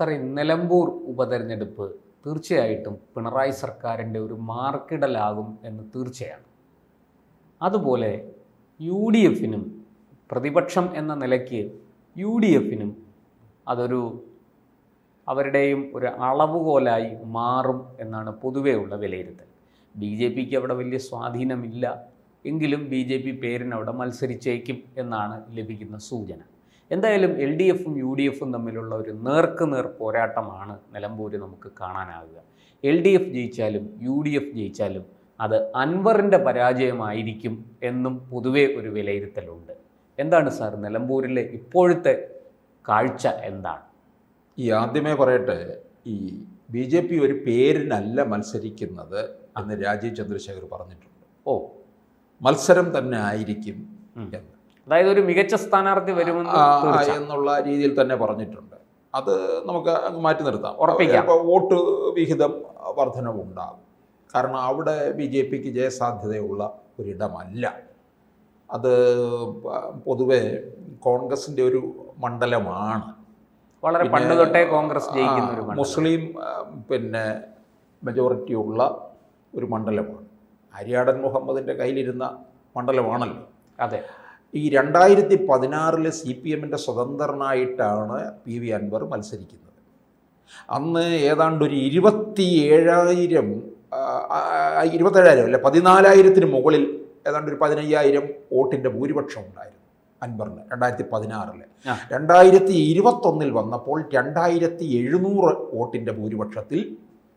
Sir Nilambur ഉപതെരഞ്ഞെടുപ്പ് തീർച്ചയായിട്ടും പിണറായി സർക്കാരിന്റെ ഒരു മാർക്കിടലാകും എന്ന് തീർച്ചയാണ്. അതുപോലെ യു ഡി എഫിനും പ്രതിപക്ഷം എന്ന നിലയ്ക്ക് യു ഡി എഫിനും അതൊരു അവരുടെയും ഒരു അളവുകോലായി മാറും എന്നാണ് പൊതുവേ ഉള്ള വിലയിരുത്തൽ. ബി ജെ പിക്ക് അവിടെ വലിയ സ്വാധീനമില്ല. എങ്കിലും ബി ജെ പി പേരിനവിടെ മത്സരിച്ചേക്കും എന്നാണ് ലഭിക്കുന്ന സൂചന. എന്തായാലും എൽ ഡി എഫും യു ഡി എഫും തമ്മിലുള്ള ഒരു നേർക്ക് നേർ പോരാട്ടമാണ് നിലമ്പൂര് നമുക്ക് കാണാനാവുക. എൽ ഡി എഫ് ജയിച്ചാലും യു ഡി എഫ് ജയിച്ചാലും അത് അൻവറിന്റെ പരാജയമായിരിക്കും എന്നും പൊതുവേ ഒരു വിലയിരുത്തലുണ്ട്. എന്താണ് സാർ നിലമ്പൂരിലെ ഇപ്പോഴത്തെ കാഴ്ച എന്താണ്? ഈ ആദ്യമേ പറയട്ടെ ഈ ബി ജെ പി ഒരു പേരിനല്ല മത്സരിക്കുന്നത് അന്ന് രാജീവ് ചന്ദ്രശേഖർ പറഞ്ഞിട്ടുണ്ട്. ഓ. മത്സരം തന്നെ ആയിരിക്കും എന്ന്. അതായത് ഒരു മികച്ച സ്ഥാനാർത്ഥി വരുമെന്ന് എന്നുള്ള രീതിയിൽ തന്നെ പറഞ്ഞിട്ടുണ്ട്. അത് നമുക്ക് അങ്ങ് മാറ്റി നിർത്താം. ഉറപ്പിക്കാം. വോട്ട് വിഹിതം വർധനവുണ്ടാകും. കാരണം അവിടെ ബി ജെ പിക്ക് ജയസാധ്യതയുള്ള ഒരിടമല്ല. അത് പൊതുവെ കോൺഗ്രസിന്റെ ഒരു മണ്ഡലമാണ്. വളരെ പണ്ട് തൊട്ടേ കോൺഗ്രസ് ജയിക്കുന്ന ഒരു. മുസ്ലിം പിന്നെ മെജോറിറ്റി ഉള്ള ഒരു മണ്ഡലമാണ്. ഹരിയാടൻ മുഹമ്മദിന്റെ കയ്യിലിരുന്ന മണ്ഡലമാണല്ലോ. അതെ. ഈ രണ്ടായിരത്തി പതിനാറിൽ സി പി എമ്മിന്റെ സ്വതന്ത്രനായിട്ടാണ് പി വി അൻവർ മത്സരിക്കുന്നത്. അന്ന് ഏതാണ്ട് ഒരു ഇരുപത്തി ഏഴായിരം ഇരുപത്തേഴായിരം അല്ല പതിനാലായിരത്തിന് മുകളിൽ ഏതാണ്ട് ഒരു പതിനയ്യായിരം വോട്ടിന്റെ ഭൂരിപക്ഷം ഉണ്ടായിരുന്നു അൻവറിന് രണ്ടായിരത്തി പതിനാറിൽ ആ. രണ്ടായിരത്തി ഇരുപത്തൊന്നിൽ വന്നപ്പോൾ രണ്ടായിരത്തി എഴുന്നൂറ് വോട്ടിന്റെ ഭൂരിപക്ഷത്തിൽ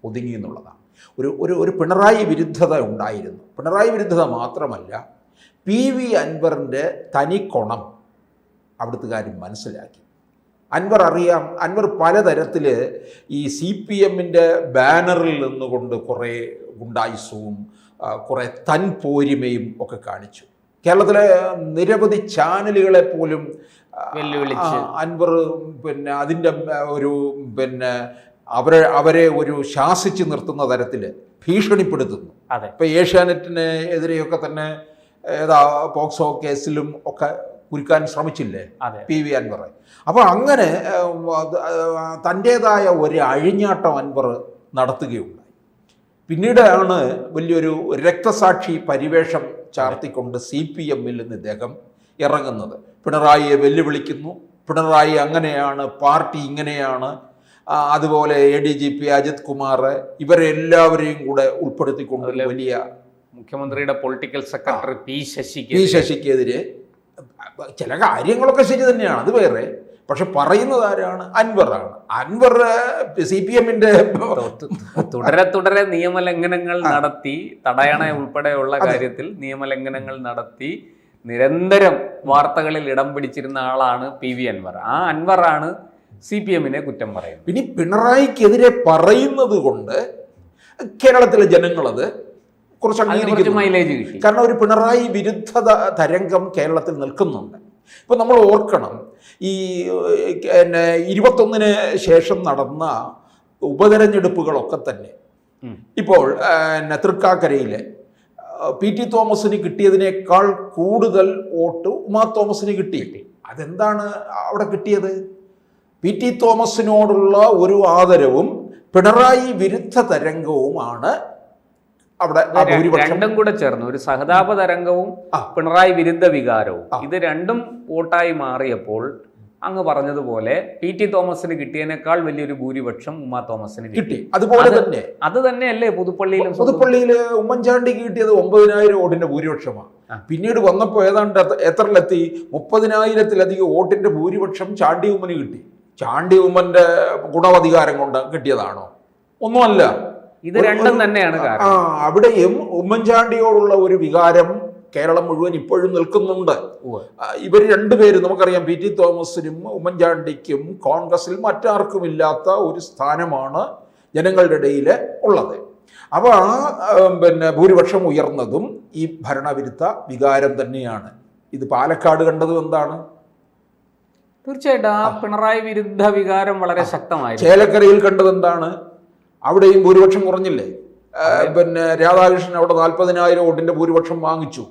ഒതുങ്ങി എന്നുള്ളതാണ്. ഒരു ഒരു ഒരു പിണറായി വിരുദ്ധത ഉണ്ടായിരുന്നു. പിണറായി വിരുദ്ധത മാത്രമല്ല പി വി അൻവറിന്റെ തനിക്കൊണം കാര്യം മനസ്സിലാക്കി. അൻവർ അറിയാം അൻവർ പലതരത്തിൽ ഈ സി പി എമ്മിന്റെ ബാനറിൽ നിന്നുകൊണ്ട് കുറേ ഗുണ്ടായുസവും കുറേ തൻ പോരിമയും ഒക്കെ കാണിച്ചു. കേരളത്തിലെ നിരവധി ചാനലുകളെ പോലും. അൻവർ പിന്നെ അതിന്റെ ഒരു പിന്നെ അവരെ അവരെ ഒരു ശാസിച്ച് നിർത്തുന്ന തരത്തിൽ ഭീഷണിപ്പെടുത്തുന്നു. അതെ. ഇപ്പം ഏഷ്യാനെറ്റിന് എതിരെയൊക്കെ തന്നെ ഏതാ പോക്സോ കേസിലും ഒക്കെ കുരുക്കാൻ ശ്രമിച്ചില്ലേ? P V Anvar. അപ്പോൾ അങ്ങനെ തന്റെതായ തന്റേതായ ഒരു അഴിഞ്ഞാട്ടം അൻവർ നടത്തുകയുണ്ടായി. പിന്നീടാണ് വലിയൊരു രക്തസാക്ഷി പരിവേഷം ചാർത്തിക്കൊണ്ട് സി പി എമ്മിൽ നിന്ന് ഇദ്ദേഹം ഇറങ്ങുന്നത്. പിണറായിയെ വെല്ലുവിളിക്കുന്നു. പിണറായി അങ്ങനെയാണ് പാർട്ടി ഇങ്ങനെയാണ്. അതുപോലെ A D G P Ajith Kumar ഇവരെല്ലാവരെയും കൂടെ ഉൾപ്പെടുത്തിക്കൊണ്ട് വലിയ മുഖ്യമന്ത്രിയുടെ പൊളിറ്റിക്കൽ സെക്രട്ടറി പി ശശിക്ക് പി ശശിക്കെതിരെ ചില കാര്യങ്ങളൊക്കെ ശരി തന്നെയാണ് അത് വേറെ. പക്ഷെ പറയുന്നത് ആരാണ്? അൻവറാണ്. അൻവർ സി പി എമ്മിന്റെ തുടരെ തുടരെ നിയമലംഘനങ്ങൾ നടത്തി തടയണ ഉൾപ്പെടെയുള്ള കാര്യത്തിൽ നിയമലംഘനങ്ങൾ നടത്തി നിരന്തരം വാർത്തകളിൽ ഇടം പിടിച്ചിരുന്ന ആളാണ് പി വി അൻവർ. ആ അൻവറാണ് സി പി എമ്മിനെ കുറ്റം പറയുന്നത്. ഇനി പിണറായിക്കെതിരെ പറയുന്നത് കൊണ്ട് കേരളത്തിലെ ജനങ്ങളത് കുറച്ച് അംഗീകരിക്കുന്നു കാരണം ഒരു പിണറായി വിരുദ്ധ തരംഗം കേരളത്തിൽ നിൽക്കുന്നുണ്ട്. ഇപ്പം നമ്മൾ ഓർക്കണം ഈ പിന്നെ ഇരുപത്തൊന്നിന് ശേഷം നടന്ന ഉപതെരഞ്ഞെടുപ്പുകളൊക്കെ തന്നെ. ഇപ്പോൾ പിന്നെ തൃക്കാക്കരയിൽ പി ടി തോമസിന് കിട്ടിയതിനേക്കാൾ കൂടുതൽ വോട്ട് ഉമാ തോമസിന് കിട്ടി. അതെന്താണ് അവിടെ കിട്ടിയത്? പി ടി തോമസിനോടുള്ള ഒരു ആദരവും പിണറായി വിരുദ്ധ തരംഗവുമാണ് അവിടെ രണ്ടും കൂടെ ചേർന്ന്. ഒരു സഹതാപ തരംഗവും പിണറായി വിരുദ്ധ വികാരവും. ഇത് രണ്ടും വോട്ടായി മാറിയപ്പോൾ അങ്ങ് പറഞ്ഞതുപോലെ പി ടി തോമസിന് കിട്ടിയതിനേക്കാൾ വലിയൊരു ഭൂരിപക്ഷം ഉമ്മാ തോമസിന് കിട്ടി. അതുപോലെ തന്നെ. അത് തന്നെയല്ലേ പുതുപ്പള്ളിയിലും പുതുപ്പള്ളിയിൽ ഉമ്മൻചാണ്ടിക്ക് കിട്ടിയത് ഒമ്പതിനായിരം വോട്ടിന്റെ ഭൂരിപക്ഷമാണ്. പിന്നീട് വന്നപ്പോൾ ഏതാണ്ട് എത്ര- എത്രയിലെത്തി മുപ്പതിനായിരത്തിലധികം വോട്ടിന്റെ ഭൂരിപക്ഷം ചാണ്ടി ഉമ്മന് കിട്ടി. ചാണ്ടി ഉമ്മന്റെ ഗുണവധികാരം കൊണ്ട് കിട്ടിയതാണോ? ഒന്നുമല്ല. ഇത് രണ്ടും തന്നെയാണ് ആ അവിടെയും ഉമ്മൻചാണ്ടിയോടുള്ള ഒരു വികാരം കേരളം മുഴുവൻ ഇപ്പോഴും നിൽക്കുന്നുണ്ട്. ഇവർ രണ്ടുപേരും നമുക്കറിയാം പി ടി തോമസിനും ഉമ്മൻചാണ്ടിക്കും കോൺഗ്രസിൽ മറ്റാർക്കും ഇല്ലാത്ത ഒരു സ്ഥാനമാണ് ജനങ്ങളുടെ ഇടയിൽ ഉള്ളത്. അപ്പോൾ ആ പിന്നെ ഭൂരിപക്ഷം ഉയർന്നതും ഈ ഭരണവിരുദ്ധ വികാരം തന്നെയാണ്. ഇത് പാലക്കാട് കണ്ടതും എന്താണ്? തീർച്ചയായിട്ടും ആ പിണറായി വിരുദ്ധ വികാരം വളരെ ശക്തമായി ചേലക്കരയിൽ കണ്ടത് എന്താണ്? അവിടെയും ഭൂരിപക്ഷം കുറഞ്ഞില്ലേ? പിന്നെ രാധാകൃഷ്ണൻ അവിടെ നാൽപ്പതിനായിരം വോട്ടിന്റെ ഭൂരിപക്ഷം വാങ്ങിച്ചു.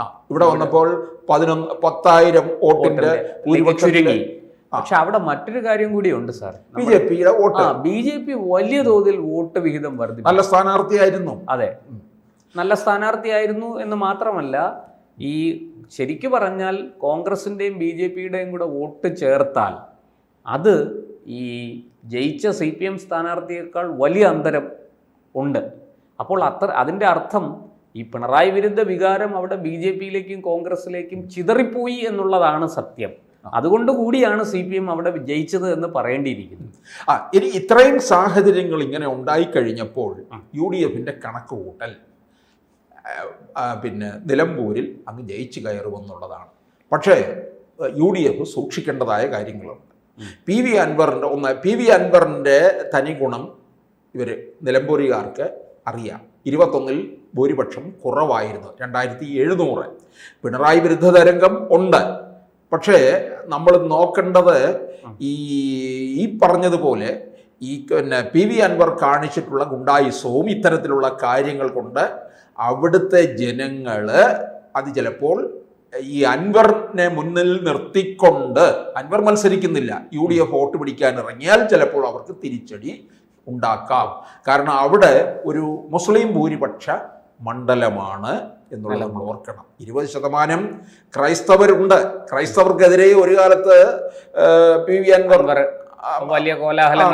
ആ ഇവിടെ വന്നപ്പോൾ പതിനൊന്ന് പത്തായിരം വോട്ടിന്റെ ഭൂരിപക്ഷം പക്ഷെ അവിടെ മറ്റൊരു കാര്യം കൂടിയുണ്ട് സാർ. ബി ജെ പിയുടെ വോട്ട്. ബി ജെ പി വലിയ തോതിൽ വോട്ട് വിഹിതം വർദ്ധിച്ചു നല്ല സ്ഥാനാർത്ഥിയായിരുന്നു. അതെ. നല്ല സ്ഥാനാർത്ഥിയായിരുന്നു എന്ന് മാത്രമല്ല ഈ ശരിക്കു പറഞ്ഞാൽ കോൺഗ്രസിന്റെയും ബി ജെ പിയുടെയും കൂടെ വോട്ട് ചേർത്താൽ അത് ഈ ജയിച്ച സി പി എം സ്ഥാനാർത്ഥിയേക്കാൾ വലിയ അന്തരം ഉണ്ട്. അപ്പോൾ അത്ര അതിന്റെ അർത്ഥം ഈ പിണറായി വിരുദ്ധ വികാരം അവിടെ ബി ജെ പിയിലേക്കും കോൺഗ്രസിലേക്കും ചിതറിപ്പോയി എന്നുള്ളതാണ് സത്യം. അതുകൊണ്ട് കൂടിയാണ് സി പി എം അവിടെ വിജയിച്ചത് എന്ന് പറയേണ്ടിയിരിക്കുന്നു ആ ഇനി ഇത്രയും സാഹചര്യങ്ങൾ ഇങ്ങനെ ഉണ്ടായിക്കഴിഞ്ഞപ്പോൾ യു ഡി എഫിന്റെ കണക്ക് കൂട്ടൽ പിന്നെ നിലമ്പൂരിൽ അങ്ങ് ജയിച്ചു കയറുമെന്നുള്ളതാണ്. പക്ഷേ യു ഡി എഫ് സൂക്ഷിക്കേണ്ടതായ കാര്യങ്ങളുണ്ട്. പി വി അൻവറിന്റെ ഒന്ന് പി വി അൻവറിന്റെ തനി ഗുണം ഇവർ നിലമ്പൂരുകാർക്ക് അറിയാം. ഇരുപത്തൊന്നിൽ ഭൂരിപക്ഷം കുറവായിരുന്നു. രണ്ടായിരത്തി എഴുന്നൂറ്. പിണറായി വിരുദ്ധ തരംഗം ഉണ്ട്. പക്ഷേ നമ്മൾ നോക്കേണ്ടത് ഈ ഈ പറഞ്ഞതുപോലെ ഈ പിന്നെ പി വി അൻവർ കാണിച്ചിട്ടുള്ള ഗുണ്ടായുസവും ഇത്തരത്തിലുള്ള കാര്യങ്ങൾ കൊണ്ട് അവിടുത്തെ ജനങ്ങൾ അത് ചിലപ്പോൾ ഈ അൻവറിനെ മുന്നിൽ നിർത്തിക്കൊണ്ട് അൻവർ മത്സരിക്കുന്നില്ല. യു ഡി എഫ് വോട്ട് പിടിക്കാൻ ഇറങ്ങിയാൽ ചിലപ്പോൾ അവർക്ക് തിരിച്ചടി ഉണ്ടാക്കാം. കാരണം അവിടെ ഒരു മുസ്ലിം ഭൂരിപക്ഷ മണ്ഡലമാണ് എന്നുള്ളത് നമ്മൾ ഓർക്കണം. ഇരുപത് ശതമാനം ക്രൈസ്തവരുണ്ട്. ക്രൈസ്തവർക്കെതിരെ ഒരു കാലത്ത് പി. വി. അൻവർ വലിയ കോലാഹലം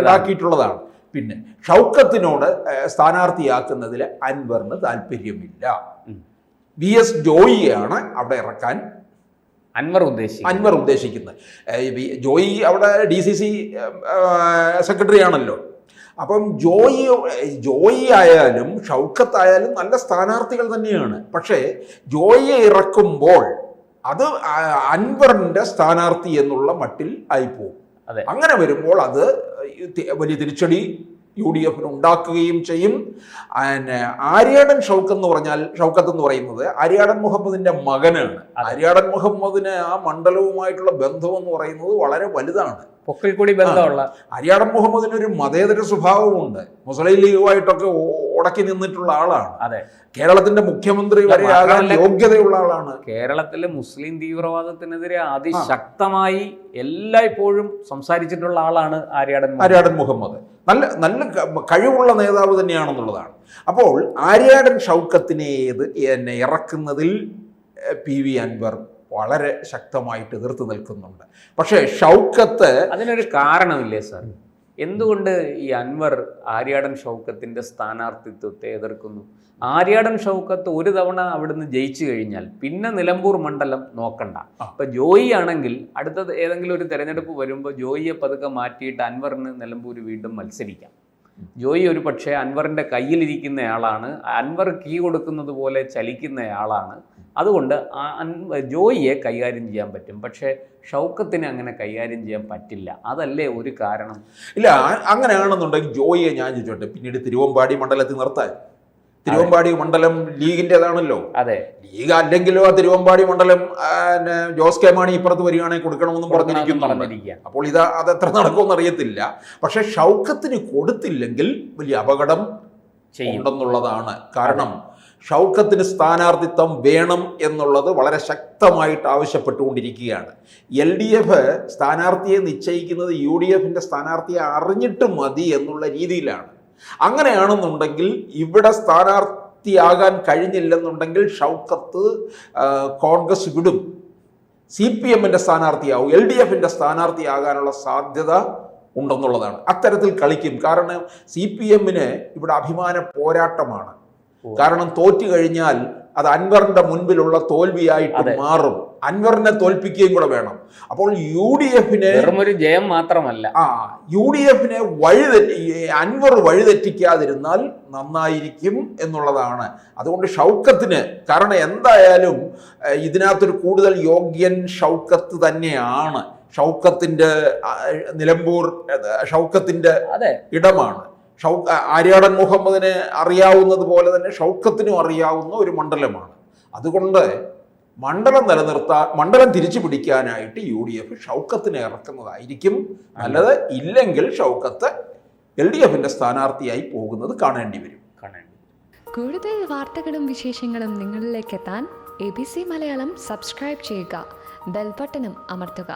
ഉണ്ടാക്കിയിട്ടുള്ളതാണ്. പിന്നെ ഷൗക്കത്തിനോട് സ്ഥാനാർത്ഥിയാക്കുന്നതിൽ അൻവറിന് താല്പര്യമില്ല. വി എസ് ജോയിയാണ് അവിടെ ഇറക്കാൻ അൻവർ ഉദ്ദേശിക്കുന്നത്. അൻവർ ഉദ്ദേശിക്കുന്നത്. ജോയി അവിടെ ഡി സി സി സെക്രട്ടറി ആണല്ലോ. അപ്പം ജോയി ജോയി ആയാലും ഷൗക്കത്ത് ആയാലും നല്ല സ്ഥാനാർത്ഥികൾ തന്നെയാണ്. പക്ഷേ ജോയിയെ ഇറക്കുമ്പോൾ അത് അൻവറിന്റെ അൻവറിന്റെ സ്ഥാനാർത്ഥി എന്നുള്ള മട്ടിൽ ആയിപ്പോവും. അതെ. അങ്ങനെ വരുമ്പോൾ അത് വലിയ തിരിച്ചടി യു ഡി എഫിന് ഉണ്ടാക്കുകയും ചെയ്യും. പിന്നെ ആര്യാടൻ ഷൗക്കത്ത് എന്ന് പറഞ്ഞാൽ ഷൗക്കത്ത് എന്ന് പറയുന്നത് ആര്യാടൻ മുഹമ്മദിന്റെ മകനാണ്. ആര്യാടൻ മുഹമ്മദിന് ആ മണ്ഡലവുമായിട്ടുള്ള ബന്ധം എന്ന് പറയുന്നത് വളരെ വലുതാണ്. പൊക്കിൽ കൂടി ബന്ധമുള്ള. അരിയാടം മുഹമ്മദിന് ഒരു മതേതര സ്വഭാവമുണ്ട്. മുസ്ലിം ലീഗുമായിട്ടൊക്കെ ഉടക്കി നിന്നിട്ടുള്ള ആളാണ്. അതെ. കേരളത്തിന്റെ മുഖ്യമന്ത്രി വരെ ആകാൻ യോഗ്യതയുള്ള ആളാണ്. കേരളത്തിലെ മുസ്ലിം തീവ്രവാദത്തിനെതിരെ അതിശക്തമായി എല്ലായ്പ്പോഴും സംസാരിച്ചിട്ടുള്ള ആളാണ് ആര്യാടൻ. ആര്യാടൻ മുഹമ്മദ്. നല്ല നല്ല കഴിവുള്ള നേതാവ് തന്നെയാണെന്നുള്ളതാണ്. അപ്പോൾ ആര്യാടൻ ഷൗക്കത്തിനേത് എന്നെ ഇറക്കുന്നതിൽ പി വി അൻവർ വളരെ ശക്തമായിട്ട് എതിർത്ത് നിൽക്കുന്നുണ്ട്. പക്ഷേ ഷൗക്കത്ത് അതിനൊരു കാരണമില്ലേ സാർ എന്തുകൊണ്ട് ഈ അൻവർ ആര്യാടൻ ഷൗക്കത്തിന്റെ സ്ഥാനാർത്ഥിത്വത്തെ എതിർക്കുന്നു? ആര്യാടൻ ഷൗക്കത്ത് ഒരു തവണ അവിടുന്ന് ജയിച്ചു കഴിഞ്ഞാൽ പിന്നെ നിലമ്പൂർ മണ്ഡലം നോക്കണ്ട. ഇപ്പൊ ജോയി ആണെങ്കിൽ അടുത്ത ഏതെങ്കിലും ഒരു തെരഞ്ഞെടുപ്പ് വരുമ്പോൾ ജോയിയെ പതുക്കെ മാറ്റിയിട്ട് അൻവറിന് നിലമ്പൂർ വീണ്ടും മത്സരിക്കാം. ജോയി ഒരു പക്ഷേ അൻവറിന്റെ കയ്യിലിരിക്കുന്നയാളാണ്. അൻവർ കീ കൊടുക്കുന്നത് പോലെ ചലിക്കുന്നയാളാണ്. അതുകൊണ്ട് ജോയിയെ കൈകാര്യം ചെയ്യാൻ പറ്റും. പക്ഷേ ഷൗക്കത്തിന് അങ്ങനെ കൈകാര്യം ചെയ്യാൻ പറ്റില്ല. അതല്ലേ ഒരു കാരണം? ഇല്ല അങ്ങനെയാണെന്നുണ്ടെങ്കിൽ ജോയിയെ ഞാൻ ചോദിച്ചോട്ടെ. പിന്നീട് തിരുവമ്പാടി മണ്ഡലത്തിൽ നിർത്താൻ. തിരുവമ്പാടി മണ്ഡലം ലീഗിന്റെതാണല്ലോ അതെ. ലീഗ് അല്ലെങ്കിലോ ആ തിരുവമ്പാടി മണ്ഡലം ജോസ് കെ മാണി ഇപ്പുറത്ത് വരികയാണെങ്കിൽ കൊടുക്കണമെന്നും പറഞ്ഞിരിക്കുന്നുണ്ട്. അപ്പോൾ ഇത് അത് എത്ര നടക്കുമെന്ന് അറിയത്തില്ല. പക്ഷെ ഷൗക്കത്തിന് കൊടുത്തില്ലെങ്കിൽ വലിയ അപകടം ഉണ്ടെന്നുള്ളതാണ് കാരണം. ഷൗക്കത്തിന് സ്ഥാനാർത്ഥിത്വം വേണം എന്നുള്ളത് വളരെ ശക്തമായിട്ട് ആവശ്യപ്പെട്ടുകൊണ്ടിരിക്കുകയാണ്. എൽ ഡി എഫ് സ്ഥാനാർത്ഥിയെ നിശ്ചയിക്കുന്നത് യു ഡി എഫിന്റെ സ്ഥാനാർത്ഥിയെ അറിഞ്ഞിട്ട് മതി എന്നുള്ള രീതിയിലാണ്. അങ്ങനെയാണെന്നുണ്ടെങ്കിൽ ഇവിടെ സ്ഥാനാർത്ഥിയാകാൻ കഴിഞ്ഞില്ലെന്നുണ്ടെങ്കിൽ ഷൗക്കത്ത് കോൺഗ്രസ് വിടും. സി പി എമ്മിന്റെ സ്ഥാനാർത്ഥിയാവും എൽ ഡി എഫിന്റെ സ്ഥാനാർത്ഥിയാകാനുള്ള സാധ്യത ഉണ്ടെന്നുള്ളതാണ്. അത്തരത്തിൽ കളിക്കും. കാരണം സി പി എമ്മിന് ഇവിടെ അഭിമാന പോരാട്ടമാണ്. കാരണം തോറ്റു കഴിഞ്ഞാൽ അത് അൻവറിന്റെ മുൻപിലുള്ള തോൽവിയായിട്ട് മാറും. അൻവറിനെ തോൽപ്പിക്കുകയും കൂടെ വേണം. അപ്പോൾ യു ഡി എഫിനെ ജയം മാത്രമല്ല. ആ യു ഡി എഫിനെ വഴിതെറ്റി അൻവർ വഴിതെറ്റിക്കാതിരുന്നാൽ നന്നായിരിക്കും എന്നുള്ളതാണ്. അതുകൊണ്ട് ഷൗക്കത്തിന് കാരണം എന്തായാലും ഇതിനകത്തൊരു കൂടുതൽ യോഗ്യൻ ഷൗക്കത്ത് തന്നെയാണ്. ഷൗക്കത്തിന്റെ നിലമ്പൂർ ഷൗക്കത്തിന്റെ ഇടമാണ്. ഷൗ ആര്യാടൻ മുഹമ്മദിനെ അറിയാവുന്നത് പോലെ തന്നെ ഷൗക്കത്തിനും അറിയാവുന്ന ഒരു മണ്ഡലമാണ്. അതുകൊണ്ട് മണ്ഡലം നിലനിർത്താൻ മണ്ഡലം തിരിച്ചു പിടിക്കാനായിട്ട് യു ഡി എഫ് ഷൗക്കത്തിനെ ഇറക്കുന്നതായിരിക്കും. നല്ലത് ഇല്ലെങ്കിൽ ഷൗക്കത്ത് എൽ ഡി എഫിന്റെ സ്ഥാനാർത്ഥിയായി പോകുന്നത് കാണേണ്ടി വരും. കാണേണ്ടി കൂടുതൽ വാർത്തകളും വിശേഷങ്ങളും നിങ്ങളിലേക്ക് എത്താൻ A B C Malayalam subscribe ചെയ്യുക ബെൽബട്ടനും അമർത്തുക.